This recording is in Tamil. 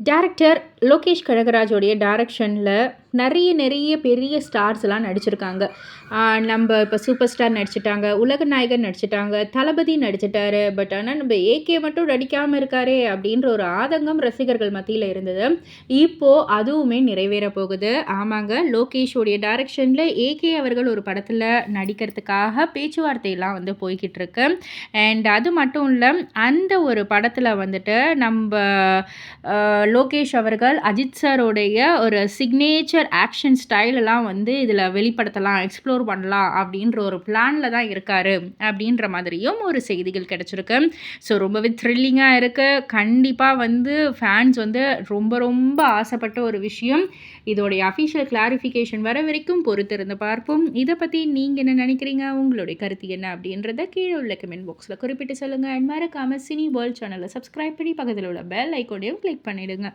டேரக்டர் லோகேஷ் கழகராஜோடைய டைரக்ஷனில் நிறைய நிறைய பெரிய ஸ்டார்ஸ்லாம் நடிச்சிருக்காங்க. நம்ம இப்போ சூப்பர் ஸ்டார் நடிச்சிட்டாங்க உலக நாயகன் நடிச்சிட்டாங்க தளபதி நடிச்சிட்டாரு பட் ஆனால் நம்ம ஏகே மட்டும் நடிக்காமல் இருக்காரே அப்படின்ற ஒரு ஆதங்கம் ரசிகர்கள் மத்தியில் இருந்தது. இப்போது அதுவுமே நிறைவேற போகுது. ஆமாங்க லோகேஷோடைய டைரக்ஷனில் ஏகே அவர்கள் ஒரு படத்தில் நடிக்கிறதுக்காக பேச்சுவார்த்தையெல்லாம் வந்து போய்கிட்டு இருக்கு அண்ட் அது மட்டும் இல்லை அந்த ஒரு படத்தில் வந்துட்டு நம்ம லோகேஷ் அவர்கள் அஜித் சாரோடைய ஒரு சிக்னேச்சர் ஆக்ஷன் ஸ்டைலெல்லாம் வந்து இதில் வெளிப்படுத்தலாம் எக்ஸ்ப்ளோர் பண்ணலாம் அப்படின்ற ஒரு பிளானில் தான் இருக்கார் அப்படின்ற மாதிரியும் ஒரு செய்திகள் கிடச்சிருக்கு. ஸோ ரொம்பவே த்ரில்லிங்காக இருக்குது கண்டிப்பாக வந்து ஃபேன்ஸ் வந்து ரொம்ப ரொம்ப ஆசைப்பட்ட ஒரு விஷயம். இதோடைய அஃபிஷியல் கிளாரிஃபிகேஷன் வர வரைக்கும் பொறுத்திருந்து பார்ப்போம். இதை பற்றி நீங்கள் என்ன நினைக்கிறீங்க? உங்களுடைய கருத்து என்ன அப்படின்றத கீழே உள்ள கமெண்ட் பாக்ஸில் குறிப்பிட்டு சொல்லுங்கள் அண்ட் மறக்காமல் சினி வேர்ல்ட் சேனலை சப்ஸ்கிரைப் பண்ணி பக்கத்தில் உள்ள பெல் ஐக்கோடையும் கிளிக் பண்ணிவிடுங்க